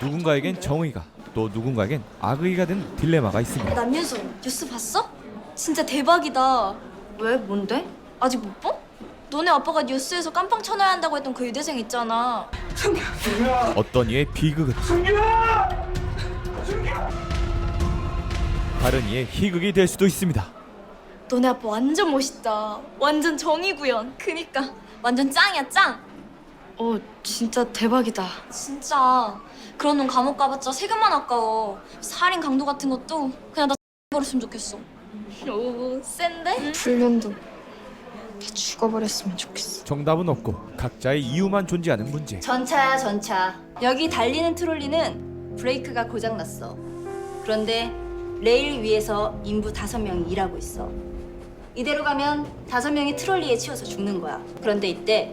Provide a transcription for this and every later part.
누군가에겐 정의가 또 누군가에겐 악의가 된 딜레마가 있습니다. 남윤서 뉴스 봤어? 진짜 대박이다. 왜? 뭔데? 아직 못 봐? 너네 아빠가 뉴스에서 깜빵 쳐놔야 한다고 했던 그 유대생 있잖아. 어떤 이의 비극은 다른 이의 희극이 될 수도 있습니다. 너네 아빠 완전 멋있다. 완전 정의구현. 그니까 완전 짱이야 짱. 어, 진짜 대박이다. 진짜 그런 놈 감옥 가봤자 세금만 아까워. 살인 강도 같은 것도 그냥 나 버렸으면 좋겠어. 오 센데? 훈련도 다 죽어버렸으면 좋겠어. 정답은 없고 각자의 이유만 존재하는 문제. 전차야 전차 여기 달리는 트롤리는 브레이크가 고장났어 그런데 레일 위에서 인부 다섯 명이 일하고 있어 이대로 가면 다섯 명이 트롤리에 치여서 죽는 거야 그런데 이때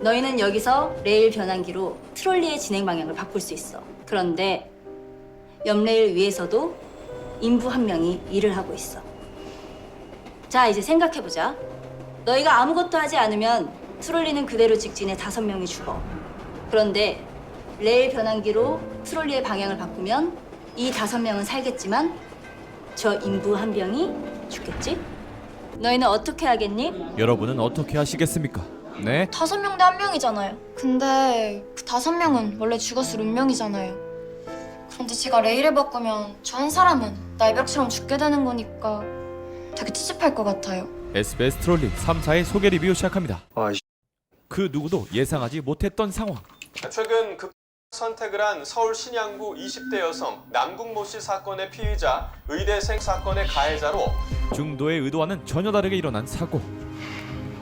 너희는 여기서 레일 변환기로 트롤리의 진행 방향을 바꿀 수 있어 그런데 옆 레일 위에서도 인부 한 명이 일을 하고 있어 자 이제 생각해보자 너희가 아무것도 하지 않으면 트롤리는 그대로 직진해 다섯 명이 죽어 그런데 레일 변환기로 트롤리의 방향을 바꾸면 이 다섯 명은 살겠지만 저 인부 한 명이 죽겠지? 너희는 어떻게 하겠니? 여러분은 어떻게 하시겠습니까? 네? 다섯 명 대 한 명이잖아요. 근데 그 다섯 명은 원래 죽었을 운명이잖아요. 그런데 제가 레일을 바꾸면 저 한 사람은 날벽처럼 죽게 되는 거니까 되게 찝찝할 것 같아요. SBS 트롤리 3사의 소개 리뷰 시작합니다. 아, 그 누구도 예상하지 못했던 상황. 최근 급 선택을 한 서울 신양구 20대 여성 남궁모 씨 사건의 피의자 의대생 사건의 가해자로 중도의 의도와는 전혀 다르게 일어난 사고.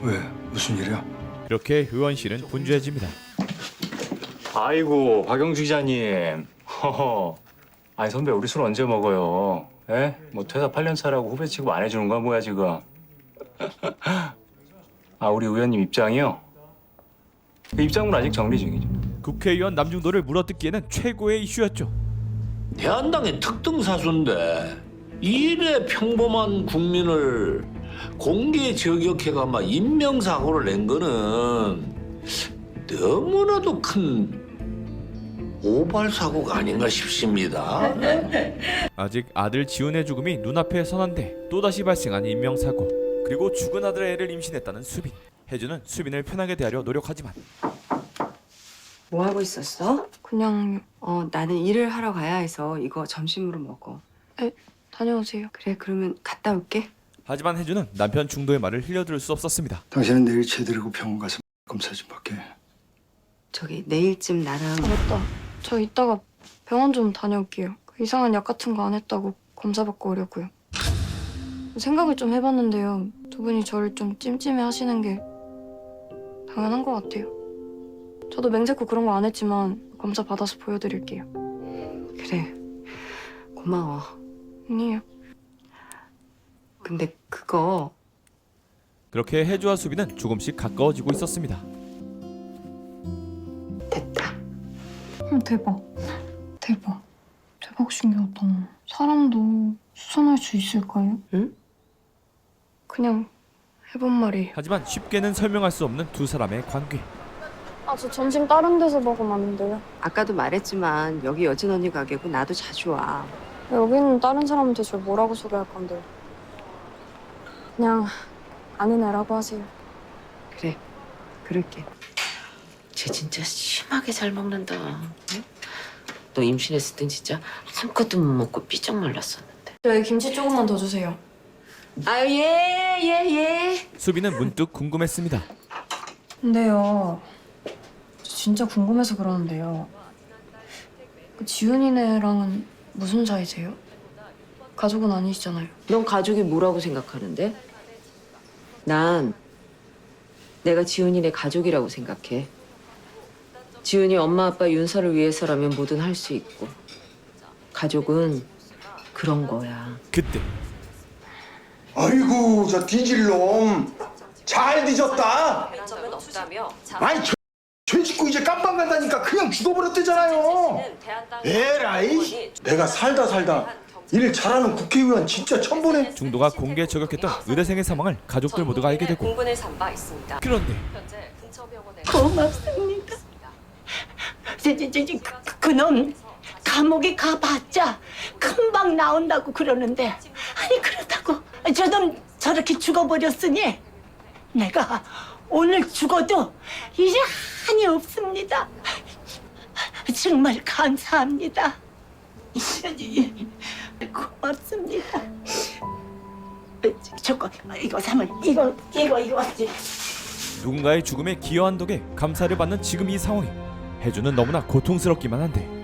왜? 무슨 일이야? 그렇게 의원실은 분주해집니다. 아이고 박영주 기자님 허허 아니 선배 우리 술 언제 먹어요 에? 뭐 퇴사 8년 차라고 후배 취급 안 해주는 거야 뭐야 지금 아 우리 의원님 입장이요? 그 입장은 아직 정리 중이죠 국회의원 남중도를 물어뜯기에는 최고의 이슈였죠. 대한당의 특등 사수인데 이래 평범한 국민을 공개 저격해가 막 인명사고를 낸 거는 너무나도 큰 오발 사고가 아닌가 싶습니다. 아직 아들 지훈의 죽음이 눈앞에 선한데 또다시 발생한 인명사고 그리고 죽은 아들의 애를 임신했다는 수빈 혜주는 수빈을 편하게 대하려 노력하지만 뭐 하고 있었어? 그냥 어, 나는 일을 하러 가야 해서 이거 점심으로 먹어. 다녀오세요. 그래, 그러면 갔다 올게. 하지만 혜주는 남편 중도의 말을 흘려들을 수 없었습니다 당신은 내일 제대로 병원 가서 검사 좀 받게. 저기 내일쯤 나랑 아, 맞다. 저 이따가 병원 좀 다녀올게요. 그 이상한 약 같은 거 안 했다고 검사 받고 오려고요. 생각을 좀 해봤는데요. 두 분이 저를 좀 찜찜해 하시는 게 당연한 것 같아요. 저도 맹세코 그런 거 안 했지만 검사 받아서 보여드릴게요. 그래. 고마워. 아니에요. 근데 그거 그렇게 혜주와 수빈은 조금씩 가까워지고 있었습니다 됐다. 헐 대박. 대박. 대박 신기하다. 사람도 수선할 수 있을까요? 응? 그냥 해본 말이에요. 하지만 쉽게는 설명할 수 없는 두 사람의 관계 아, 저 점심 다른 데서 먹으면 안 돼요? 아까도 말했지만 여기 여진 언니 가게고 나도 자주 와. 여기는 다른 사람한테 저 뭐라고 소개할 건데. 그냥 아는 애라고 하세요. 그래. 그럴게. 쟤 진짜 심하게 잘 먹는다. 응? 너 임신했을 땐 진짜 아무것도 못 먹고 삐쩍 말랐었는데. 저희 김치 조금만 더 주세요. 아유, 예, 예, 예. 수빈은 문득 궁금했습니다 근데요, 저 진짜 궁금해서 그러는데요. 그 지훈이네랑은 무슨 사이세요? 가족은 아니시잖아요. 넌 가족이 뭐라고 생각하는데? 난 내가 지훈이네 가족이라고 생각해. 지훈이 엄마 아빠 윤서를 위해서라면 뭐든 할 수 있고 가족은 그런 거야. 그때 아이고 저 뒤질 놈. 잘 뒤졌다. 점은 없다며? 아니 저, 죄 짓고 이제 깜빵 간다니까 그냥 죽어버렸대잖아요. 에라이. 내가 살다 살다 일 잘하는 국회의원 진짜 처음 보네. 중도가 공개 저격했던 의대생의 사망을 가족들 모두가 알게 되고 공분을 삼바 있습니다. 그런데 현재 근처 병원에 고맙습니다. 저, 저, 저, 저, 그, 그놈 감옥에 가봤자 금방 나온다고 그러는데 아니 그렇다고 저놈 저렇게 죽어버렸으니 내가 오늘 죽어도 이제 한이 없습니다. 정말 감사합니다. 고맙습니다. 저거 이거 사면 이거 이거 이거 누군가의 죽음에 기여한 덕에 감사를 받는 지금 이 상황이 혜주는 너무나 고통스럽기만 한데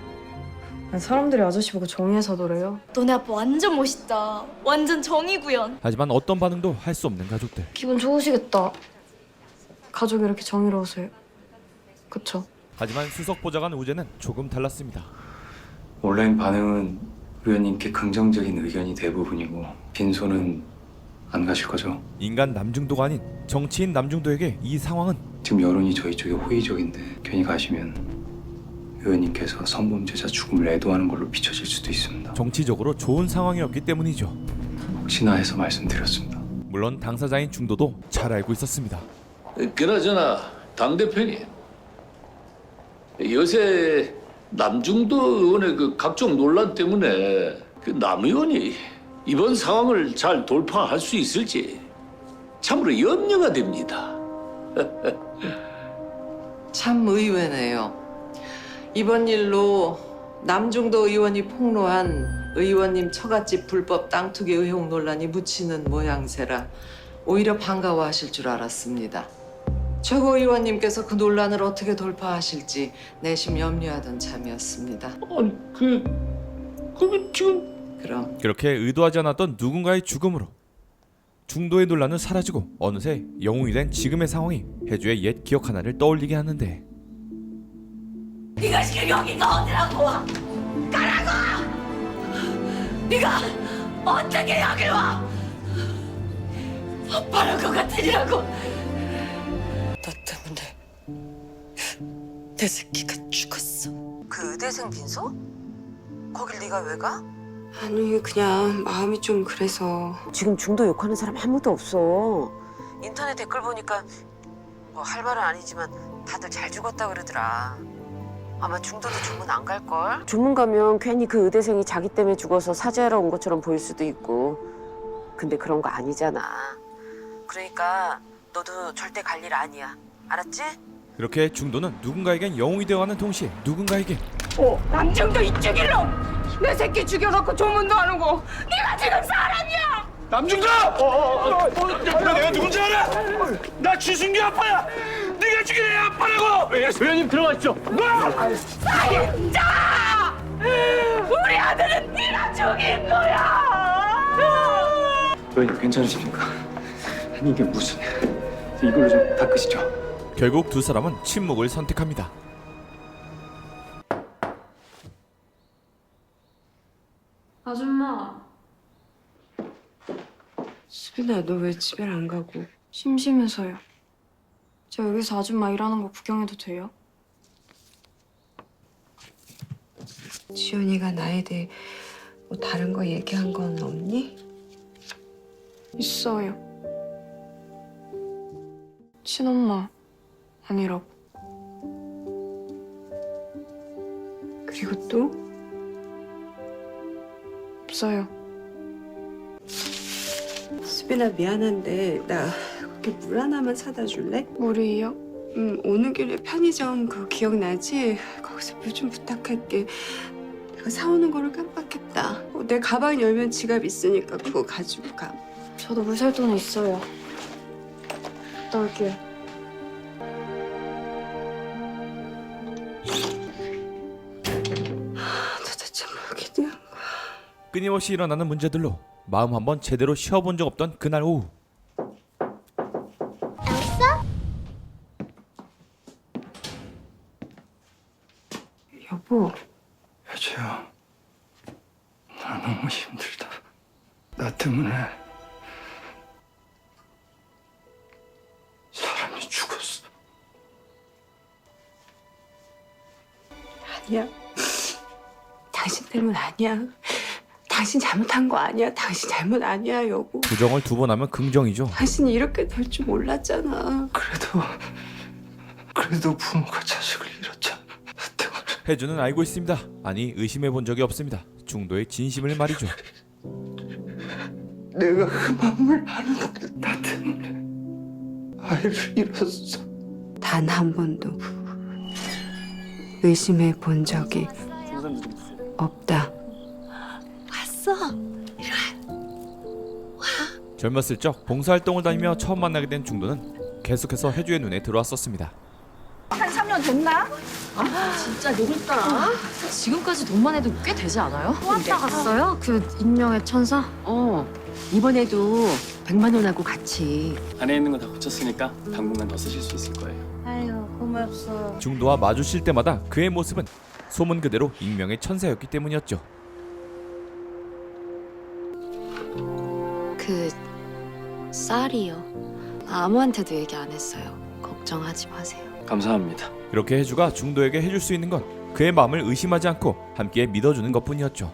사람들이 아저씨 보고 정의해서더래요. 너네 아빠 완전 멋있다. 완전 정의구현. 하지만 어떤 반응도 할 수 없는 가족들 기분 좋으시겠다. 가족이 이렇게 정의로우세요. 그쵸? 하지만 수석 보좌관 우재는 조금 달랐습니다 온라인 반응은 의원님께 긍정적인 의견이 대부분이고 빈소는 안 가실 거죠? 인간 남중도가 아닌 정치인 남중도에게 이 상황은 지금 여론이 저희 쪽에 호의적인데 괜히 가시면 의원님께서 성범죄자 죽음을 애도하는 걸로 비춰질 수도 있습니다. 정치적으로 좋은 상황이었기 때문이죠 혹시나 해서 말씀드렸습니다. 물론 당사자인 중도도 잘 알고 있었습니다 그나저나 당 대표님 요새 남중도 의원의 그 각종 논란 때문에 그 남 의원이 이번 상황을 잘 돌파할 수 있을지 참으로 염려가 됩니다. 참 의외네요. 이번 일로 남중도 의원이 폭로한 의원님 처갓집 불법 땅 투기 의혹 논란이 묻히는 모양새라 오히려 반가워하실 줄 알았습니다. 최고위원님께서 그 논란을 어떻게 돌파하실지 내심 염려하던 참이었습니다. 그, 그 지금 그럼 그렇게 의도하지 않았던 누군가의 죽음으로 중도의 논란은 사라지고 어느새 영웅이 된 지금의 상황이 혜주의 옛 기억 하나를 떠올리게 하는데 네가 지금 여기가 어디라고 와? 가라고! 네가 어떻게 여기 와? 아빠란 것 같으니라고 내 새끼가 죽었어. 그 의대생 빈소? 거길 네가 왜 가? 아니 그냥 마음이 좀 그래서 지금 중도 욕하는 사람 아무도 없어. 인터넷 댓글 보니까 뭐 할 말은 아니지만 다들 잘 죽었다 그러더라. 아마 중도도 주문 안 갈 걸. 주문 가면 괜히 그 의대생이 자기 때문에 죽어서 사죄하러 온 것처럼 보일 수도 있고 근데 그런 거 아니잖아 그러니까 너도 절대 갈 일 아니야. 알았지? 그렇게 중도는 누군가에겐 영웅이 되어가는 동시에 누군가에게 어, 남정도 이쪽일로 내 새끼 죽여놓고 조문도 안 오고 네가 지금 사람이야 남중도! 어, 어, 어, 너 내가 누군지 알아? 나 주승규 아빠야! 네가 죽인 애 아빠라고! 의원님 들어가시죠. 살인자! 우리 아들은 네가 죽인 거야 의원님 괜찮으십니까? 아니 이게 무슨 이걸로 좀 닦으시죠. 결국 두 사람은 침묵을 선택합니다 아줌마 수빈아 너 왜 집에 안 가고 심심해서요. 저 여기서 아줌마 일하는 거 구경해도 돼요? 지연이가 나에 대해 뭐 다른 거 얘기한 건 없니? 있어요. 친엄마 아니라고. 그리고 또 없어요. 수빈아 미안한데 나 거기 물 하나만 사다 줄래? 우리요? 음 오는 길에 편의점 그거 기억나지? 거기서 물 좀 부탁할게. 내가 사오는 거를 깜빡했다. 어, 내 가방 열면 지갑 있으니까 그거 가지고 가. 저도 물 살 돈은 있어요. 갔다 올게요. 끊임없이 일어나는 문제들로 마음 한번 제대로 쉬어본 적 없던 그날 오후 여보 혜주야, 나 너무 힘들다. 나 때문에 사람이 죽었어. 아니야. 당신 때문 아니야. 당신 잘못한 거 아니야. 당신 잘못 아니야, 여보. 부정을 두 번 하면 긍정이죠 당신이 이렇게 될 줄 몰랐잖아. 그래도 그래도 부모가 자식을 잃었잖아. 나 때문에. 혜주는 알고 있습니다. 아니 의심해 본 적이 없습니다. 중도의 진심을 말이죠. 내가 흠함을 하는데 나 때문에 아이를 잃었어. 단 한 번도 의심해 본 적이 없다. 젊었을 적 봉사활동을 다니며 처음 만나게 된 중도는 계속해서 혜주의 눈에 들어왔었습니다. 한 3년 됐나? 진짜 누굴까? 지금까지 돈만 해도 꽤 되지 않아요? 왔다 갔어요? 그 인명의 천사? 어 이번에도 100만 원하고 같이 안에 있는 거다 고쳤으니까 당분간 더 쓰실 수 있을 거예요. 아유 고맙소. 중도와 마주칠 때마다 그의 모습은 소문 그대로 익명의 천사였기 때문이었죠. 쌀이요. 아무한테도 얘기 안 했어요. 걱정하지 마세요. 감사합니다. 이렇게 혜주가 중도에게 해줄 수 있는 건 그의 마음을 의심하지 않고 함께 믿어주는 것뿐이었죠.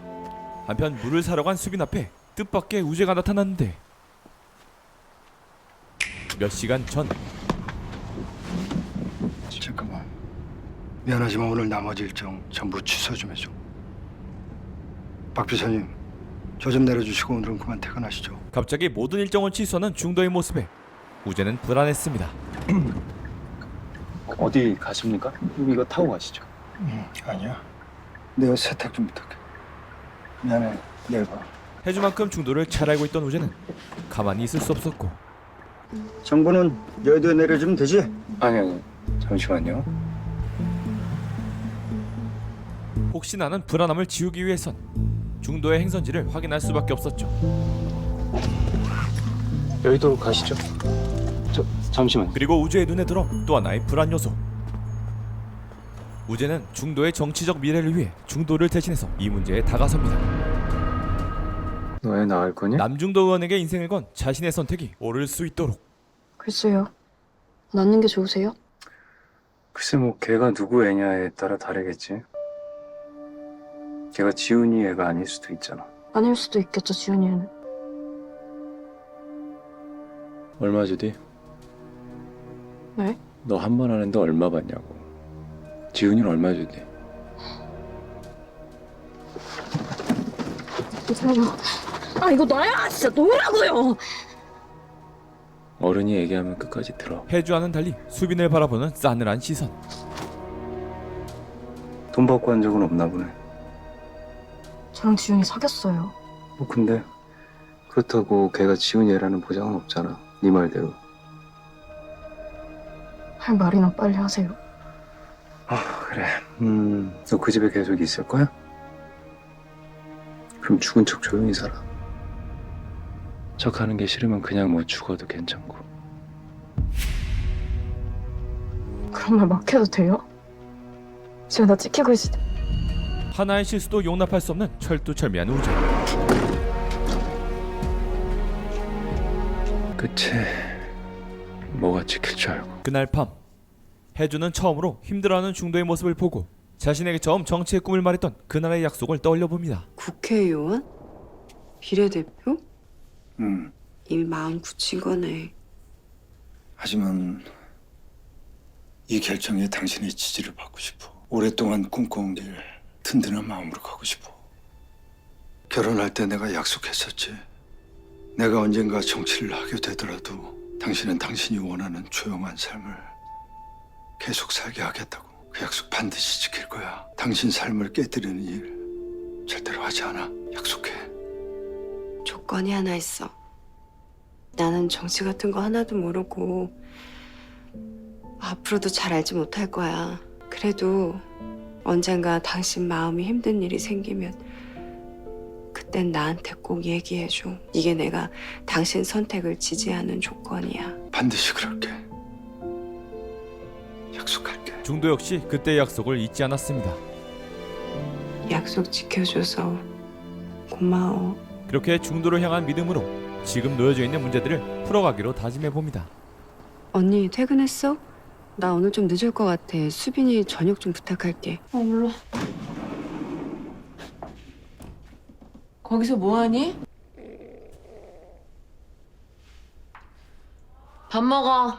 한편 물을 사러 간 수빈 앞에 뜻밖의 우재가 나타났는데 몇 시간 전 잠깐만. 미안하지만 오늘 나머지 일정 전부 취소 좀 해줘. 박 비서님, 저 좀 내려주시고 오늘은 그만 퇴근하시죠. 갑자기 모든 일정을 취소하는 중도의 모습에 우재는 불안했습니다. 어디 가십니까? 이거 타고 가시죠. 음, 아니야. 내가 세탁 좀 부탁해. 미안해. 내일 봐. 혜주만큼 중도를 잘 알고 있던 우재는 가만히 있을 수 없었고 정보는 여의도에 내려주면 되지? 아니 아니 잠시만요. 혹시 나는 불안함을 지우기 위해선 중도의 행선지를 확인할 수밖에 없었죠. 여의도로 가시죠. 저 잠시만. 그리고 우재의 눈에 들어 또 하나의 불안 요소. 우재는 중도의 정치적 미래를 위해 중도를 대신해서 이 문제에 다가섭니다. 너애 나을 거니? 남중도 의원에게 인생을 건 자신의 선택이 옳을 수 있도록 글쎄요. 낳는 게 좋으세요? 글쎄 뭐 걔가 누구 애냐에 따라 다르겠지. 걔가 지훈이 애가 아닐 수도 있잖아. 아닐 수도 있겠죠, 지훈이는. 얼마 주디? 네? 너 한 번 하는데 얼마 받냐고. 지훈이는 얼마 주디? 기다려. 아 이거 놔야 진짜 놓으라고요. 어른이 얘기하면 끝까지 들어. 해주와는 달리 수빈을 바라보는 싸늘한 시선. 돈 받고 한 적은 없나 보네. 저랑 지훈이 사귀었어요. 뭐 근데 그렇다고 걔가 지훈이 애라는 보장은 없잖아. 네 말대로. 할 말이나 빨리 하세요. 아 그래. 음, 너 그 집에 계속 있을 거야? 그럼 죽은 척 조용히 살아. 척하는 게 싫으면 그냥 뭐 죽어도 괜찮고. 그런 말 막 해도 돼요? 지금 나 찍히고 있을 때. 하나의 실수도 용납할 수 없는 철두철미한 우재. 그치. 뭐가 지킬 줄 알고. 그날 밤 해주는 처음으로 힘들어하는 중도의 모습을 보고 자신에게 처음 정치의 꿈을 말했던 그날의 약속을 떠올려 봅니다. 국회의원? 비례대표? 응. 이미 마음 굳힌 거네. 하지만 이 결정에 당신의 지지를 받고 싶어. 오랫동안 꿈꿔온 길 든든한 마음으로 가고 싶어. 결혼할 때 내가 약속했었지. 내가 언젠가 정치를 하게 되더라도 당신은 당신이 원하는 조용한 삶을 계속 살게 하겠다고. 그 약속 반드시 지킬 거야. 당신 삶을 깨뜨리는 일 절대로 하지 않아. 약속해. 조건이 하나 있어. 나는 정치 같은 거 하나도 모르고 앞으로도 잘 알지 못할 거야. 그래도 언젠가 당신 마음이 힘든 일이 생기면 그땐 나한테 꼭 얘기해줘. 이게 내가 당신 선택을 지지하는 조건이야. 반드시 그럴게. 약속할게. 중도 역시 그때의 약속을 잊지 않았습니다. 약속 지켜줘서 고마워. 그렇게 중도를 향한 믿음으로 지금 놓여져 있는 문제들을 풀어가기로 다짐해 봅니다. 언니 퇴근했어? 나 오늘 좀 늦을 것 같아. 수빈이 저녁 좀 부탁할게. 어 물론. 거기서 뭐하니? 밥 먹어.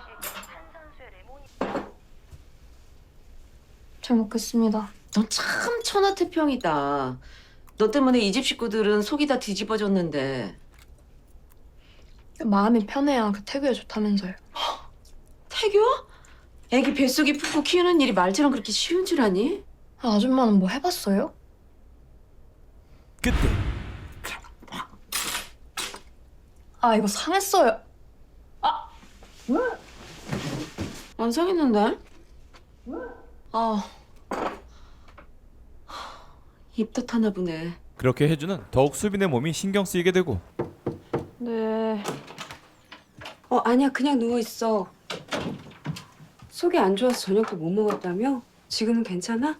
잘 먹겠습니다. 너참 천하태평이다. 너 때문에 이 집 식구들은 속이 다 뒤집어졌는데. 마음이 편해야 그 태교에 좋다면서요. 태교? 애기 뱃속에 품고 키우는 일이 말처럼 그렇게 쉬운 줄 아니? 아, 아줌마는 뭐 해봤어요? 그때 아 이거 상했어요. 안 상했는데? 아, 입덧하나 보네. 그렇게 혜주는 더욱 수빈의 몸이 신경 쓰이게 되고 네. 어 아니야 그냥 누워 있어. 속이 안 좋아서 저녁도 못 먹었다며? 지금은 괜찮아?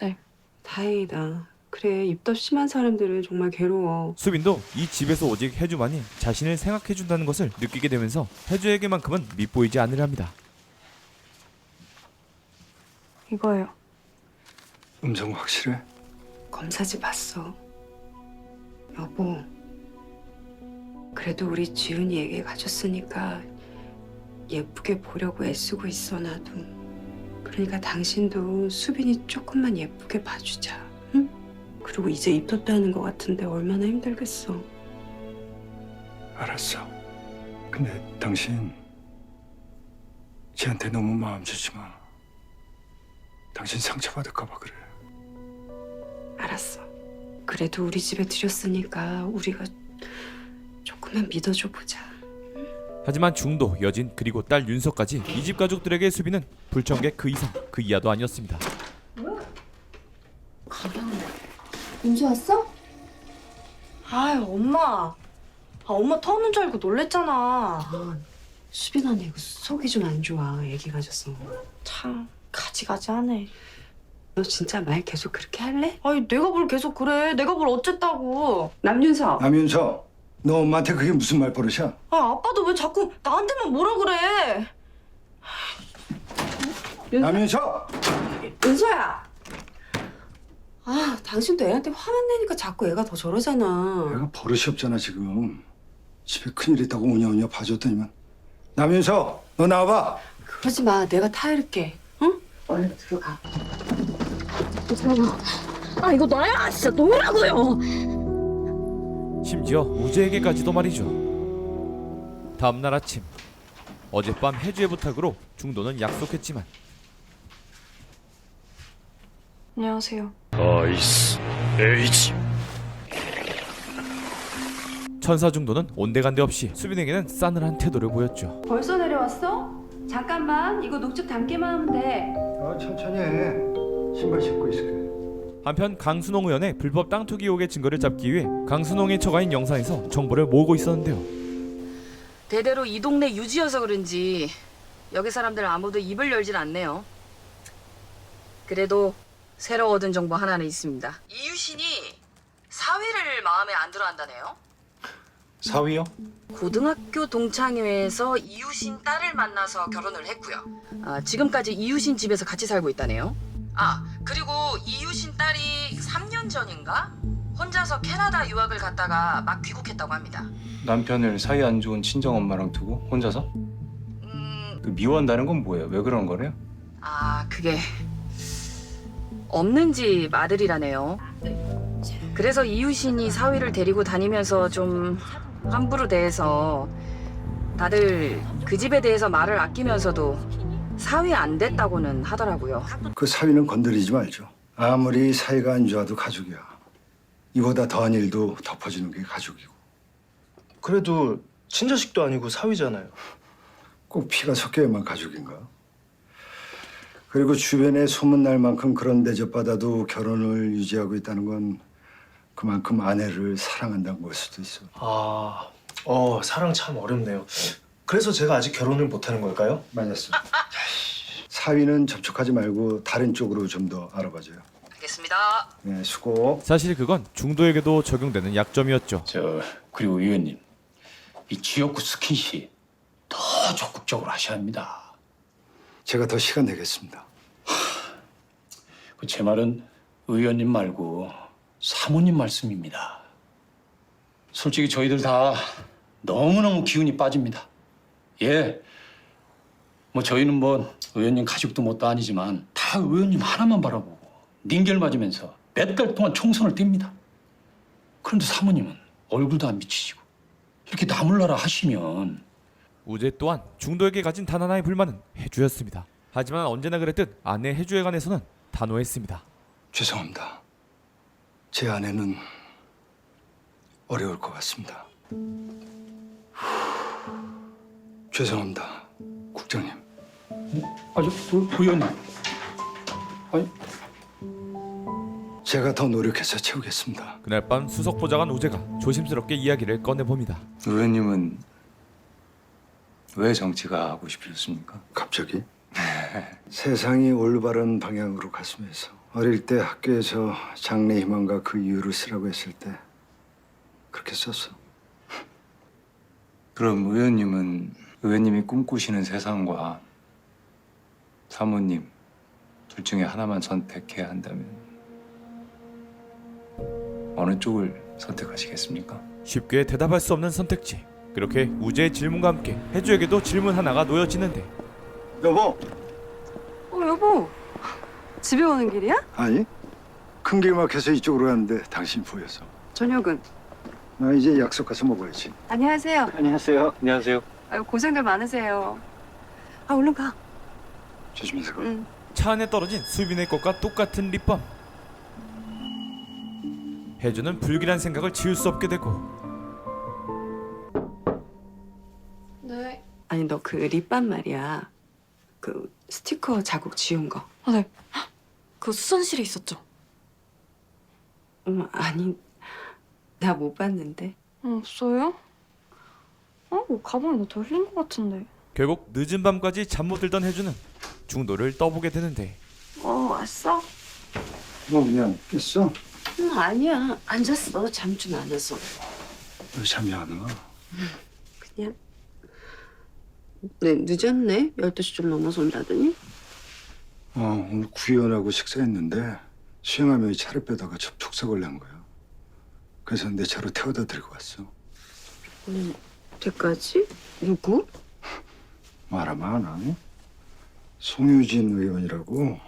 네. 다행이다. 그래 입덧 심한 사람들은 정말 괴로워. 수빈도 이 집에서 오직 혜주만이 자신을 생각해준다는 것을 느끼게 되면서 혜주에게만큼은 밉보이지 않으렵니다. 이거예요. 음성 확실해? 검사지 봤어. 여보. 그래도 우리 지훈이 얘기 가졌으니까 예쁘게 보려고 애쓰고 있어 나도. 그러니까 당신도 수빈이 조금만 예쁘게 봐주자. 응? 그리고 이제 입덧도 하는 것 같은데 얼마나 힘들겠어. 알았어. 근데 당신 쟤한테 너무 마음 주지 마. 당신 상처받을까 봐 그래. 알았어. 그래도 우리 집에 들였으니까 우리가 조금만 믿어줘 보자. 하지만 중도, 여진, 그리고 딸 윤서까지 이 집 가족들에게 수빈은 불청객 그 이상 그 이하도 아니었습니다. 윤주 왔어? 아 엄마. 아 엄마 터는 줄 알고 놀랬잖아. 아, 수빈 언니 이거 속이 좀 안 좋아. 얘기 가졌어. 참 가지가지하네. 너 진짜 말 계속 그렇게 할래? 아니 내가 뭘 계속 그래. 내가 뭘 어쨌다고. 남윤서. 남윤서, 너 엄마한테 그게 무슨 말 버릇이야? 아 아빠도 왜 자꾸 나한테만 뭐라 그래. 남윤서! 은서야. 아, 당신도 애한테 화만 내니까 자꾸 애가 더 저러잖아. 내가 버릇이 없잖아 지금. 집에 큰일 있다고 우냐우냐 봐줬더니만. 남윤서, 너 나와봐. 그러지 마. 내가 타이를게. 응? 얼른 들어가. 아 이거 놔야 진짜 놓으라고요. 심지어 우재에게까지도 말이죠. 다음 날 아침 어젯밤 혜주의 부탁으로 중도는 약속했지만 안녕하세요. 아이스 에이지 천사 중도는 온데간데 없이 수빈에게는 싸늘한 태도를 보였죠. 벌써 내려왔어? 잠깐만. 이거 녹즙 담기만 하면 돼. 어, 천천히 해. 신발 신고 있을게. 한편 강순홍 의원의 불법 땅 투기 의혹의 증거를 잡기 위해 강순홍의 처가인 영산에서 정보를 모으고 있었는데요. 대대로 이 동네 유지여서 그런지 여기 사람들 아무도 입을 열질 않네요. 그래도 새로 얻은 정보 하나는 있습니다. 이유신이 사위를 마음에 안 들어한다네요. 사위요? 고등학교 동창회에서 이유신 딸을 만나서 결혼을 했고요. 아, 지금까지 이유신 집에서 같이 살고 있다네요. 아, 그리고 이유신 딸이 3년 전인가 혼자서 캐나다 유학을 갔다가 막 귀국했다고 합니다. 남편을 사이 안 좋은 친정 엄마랑 두고 혼자서? 그 미워한다는 건 뭐예요? 왜 그런 거래요? 아, 그게 없는 집 아들이라네요. 그래서 이유신이 사위를 데리고 다니면서 좀 함부로 대해서 다들 그 집에 대해서 말을 아끼면서도 사위 안 됐다고는 하더라고요. 그 사위는 건드리지 말죠. 아무리 사이가 안 좋아도 가족이야. 이보다 더한 일도 덮어주는 게 가족이고. 그래도 친자식도 아니고 사위잖아요. 꼭 피가 섞여야만 가족인가? 그리고 주변에 소문날 만큼 그런 대접받아도 결혼을 유지하고 있다는 건 그만큼 아내를 사랑한다는 걸 수도 있어. 아, 어 사랑 참 어렵네요. 그래서 제가 아직 결혼을 못하는 걸까요? 맞았어. 사위는 접촉하지 말고 다른 쪽으로 좀 더 알아봐줘요. 알겠습니다. 네, 수고. 사실 그건 중도에게도 적용되는 약점이었죠. 저 그리고 의원님 이 지역구 스킨십 더 적극적으로 하셔야 합니다. 제가 더 시간 내겠습니다. 그 제 말은 의원님 말고 사모님 말씀입니다. 솔직히 저희들 다 너무너무 기운이 빠집니다. 예. 뭐 저희는 뭐 의원님 가족도 뭣도 아니지만 다 의원님 하나만 바라보고 닌겔 맞으면서 몇 달 동안 총선을 띱니다. 그런데 사모님은 얼굴도 안 비치시고 이렇게 나물나라 하시면 우재 또한 중도에게 가진 단 하나의 불만은 해주였습니다. 하지만 언제나 그랬듯 아내 해주에 관해서는 단호했습니다. 죄송합니다. 제 아내는 어려울 것 같습니다. 죄송합니다, 국장님. 아저 부연님 제가 더 노력해서 채우겠습니다. 그날 밤 수석 보좌관 우재가 조심스럽게 이야기를 꺼내 봅니다. 의원님은 왜 정치가 하고 싶으셨습니까? 갑자기? 세상이 올바른 방향으로 갔으면서 어릴 때 학교에서 장래 희망과 그 이유를 쓰라고 했을 때 그렇게 썼어. 그럼 의원님은 의원님이 꿈꾸시는 세상과 사모님 둘 중에 하나만 선택해야 한다면 어느 쪽을 선택하시겠습니까? 쉽게 대답할 수 없는 선택지. 그렇게 우재의 질문과 함께 해주에게도 질문 하나가 놓여지는데 여보. 어 여보 집에 오는 길이야? 아니 큰길 막혀서 이쪽으로 갔는데 당신 보여서. 저녁은? 나 이제 약속 가서 먹어야지. 안녕하세요. 안녕하세요. 안녕하세요. 아유 고생들 많으세요. 아 얼른 가. 조심해서 가. 응. 차 안에 떨어진 수빈의 것과 똑같은 립밤. 해주는 불길한 생각을 지울 수 없게 되고 네. 아니 너 그 립밤 말이야. 그 스티커 자국 지운 거. 아, 네. 그 수선실에 있었죠? 음, 아니 나 못 봤는데. 없어요? 어? 뭐 가방에 너더 흘린 것 같은데. 결국 늦은 밤까지 잠 못 들던 해주는 중도를 떠보게 되는데 어 왔어? 뭐 그냥 깼어? 응 아니야 앉았어 잠 좀 안 와서. 왜 잠이 안 와? 그냥. 네 늦었네 12시 좀 넘어서 온다더니. 어, 오늘 구의원하고 식사했는데 수영하며 차를 빼다가 접촉사고를 낸 거야. 그래서 내 차로 태워다 드리고 왔어. 오늘 때까지? 누구? 말하면 안 하니? 송유진 의원이라고.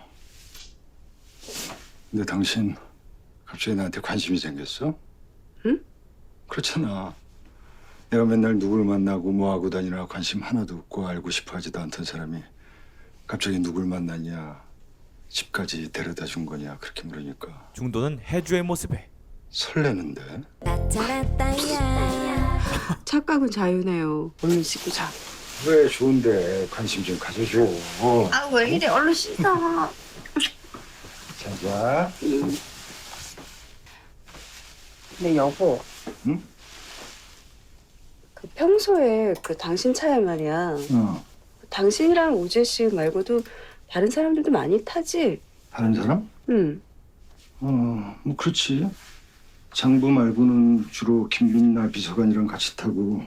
근데 당신 갑자기 나한테 관심이 생겼어? 응? 그렇잖아. 내가 맨날 누굴 만나고 뭐 하고 다니나 관심 하나도 없고 알고 싶어 하지도 않던 사람이 갑자기 누굴 만났냐, 집까지 데려다 준 거냐 그렇게 물으니까 중도는 해주의 모습에 설레는데. 착각은 자유네요. 얼른 씻고 자. 왜 좋은데 관심 좀 가져줘. 어. 아 왜 이래 얼른 씻어. 자자. 근데 여보. 응? 그 평소에 그 당신 차에 말이야. 어. 당신이랑 우재 씨 말고도 다른 사람들도 많이 타지? 다른 사람? 응. 어, 뭐 그렇지. 장부 말고는 주로 김민나 비서관이랑 같이 타고.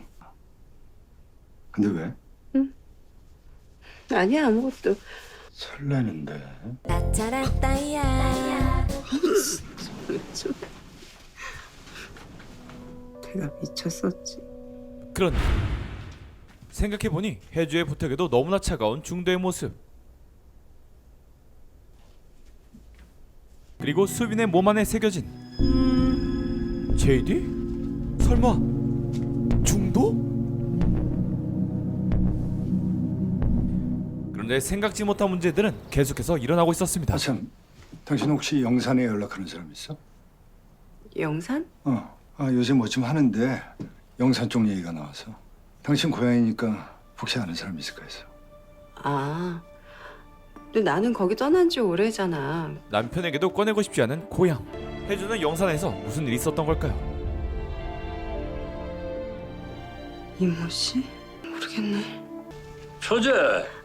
근데 왜? 아니야 아무것도. 설레는데. 좀. 내가 미쳤었지. 그런데 생각해보니 해주의 부탁에도 너무나 차가운 중도의 모습 그리고 수빈의 몸 안에 새겨진 JD? 설마 중도? 그런데 생각지 못한 문제들은 계속해서 일어나고 있었습니다. 참, 당신 혹시 영산에 연락하는 사람 있어? 영산? 어. 아, 요새 뭐 좀 하는데 영산 쪽 얘기가 나와서. 당신 고향이니까 혹시 아는 사람 있을까 해서. 아. 근데 나는 거기 떠난 지 오래잖아. 남편에게도 꺼내고 싶지 않은 고향. 해주는 영산에서 무슨 일이 있었던 걸까요? 이모 씨? 모르겠네. 처제.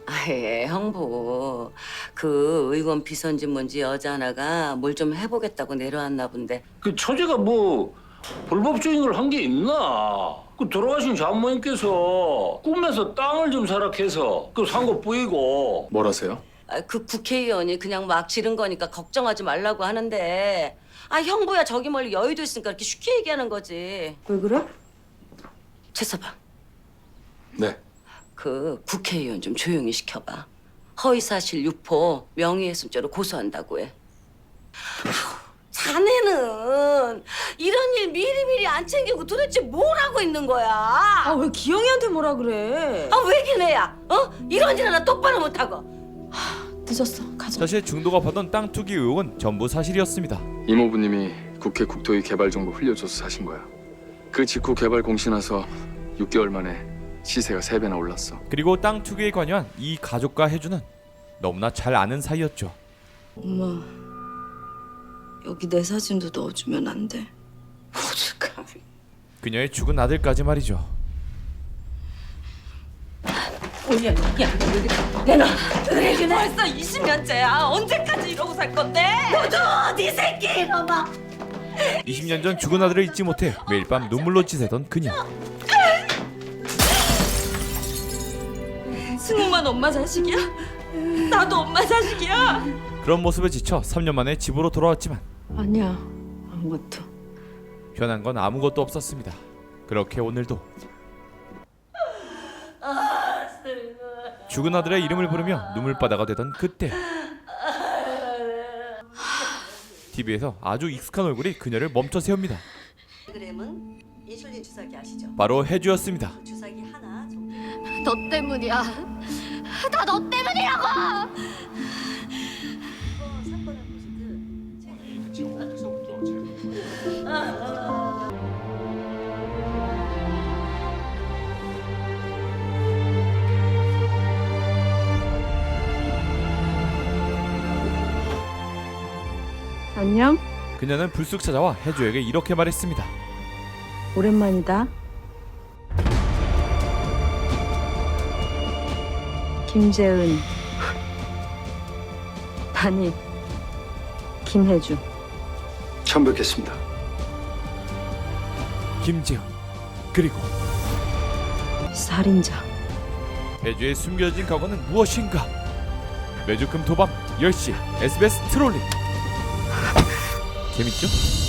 아예 형부 그 의원 비서인지 뭔지 여자 하나가 뭘 좀 해보겠다고 내려왔나 본데 그 처제가 뭐 불법적인 걸 한 게 있나? 그 돌아가신 장모님께서 꿈에서 땅을 좀 사락해서 그 산 거 뿌이고 뭐라세요? 아, 그 국회의원이 그냥 막 지른 거니까 걱정하지 말라고 하는데 아 형부야 저기 멀리 여의도 있으니까 이렇게 쉽게 얘기하는 거지 왜 그래? 최서방 네. 그 국회의원 좀 조용히 시켜봐 허위사실 유포 명예훼손죄로 고소한다고 해 자네는 이런 일 미리미리 안 챙기고 도대체 뭘 하고 있는 거야? 아 왜 기영이한테 뭐라 그래? 아왜 걔네야? 어? 이런 일 하나 똑바로 못하고 늦었어. 가자. 사실 중도가 받은 땅 투기 의혹은 전부 사실이었습니다. 이모부님이 국회 국토위 개발 정보 흘려줘서 사신 거야. 그 직후 개발 공시 나서 6개월 만에 시세가 3배나 올랐어. 그리고 땅 투기에 관여한 이 가족과 혜주는 너무나 잘 아는 사이였죠. 엄마 여기 내 사진도 넣어주면 안 돼? 그녀의 죽은 아들까지 말이죠. 야, 야, 내놔. 그래, 벌써 20년째야. 언제까지 이러고 살 건데? 너도 네 새끼 이놈아. 20년 전 죽은 아들을 잊지 못해 매일 밤 눈물로 지새던 그녀. 승우만 엄마 자식이야? 나도 엄마 자식이야. 그런 모습에 지쳐 3년 만에 집으로 돌아왔지만 아니야, 아무것도. 변한 건 아무것도 없었습니다. 그렇게 오늘도 죽은 아들의 이름을 부르며 눈물바다가 되던 그때 TV에서 아주 익숙한 얼굴이 그녀를 멈춰 세웁니다. 그램은 인슐린 주사기 아시죠? 바로 해주였습니다. 주사기 하나 너 때문이야. 다 너 때문이라고. 안녕. 그녀는 불쑥 찾아와 해주에게 이렇게 말했습니다. 오랜만이다. 김재은. 아니, 김혜주. 처음 뵙겠습니다. 김지영 그리고 살인자. 해주의 숨겨진 과거는 무엇인가? 매주 금토밤 10시 SBS 트롤리 재밌죠?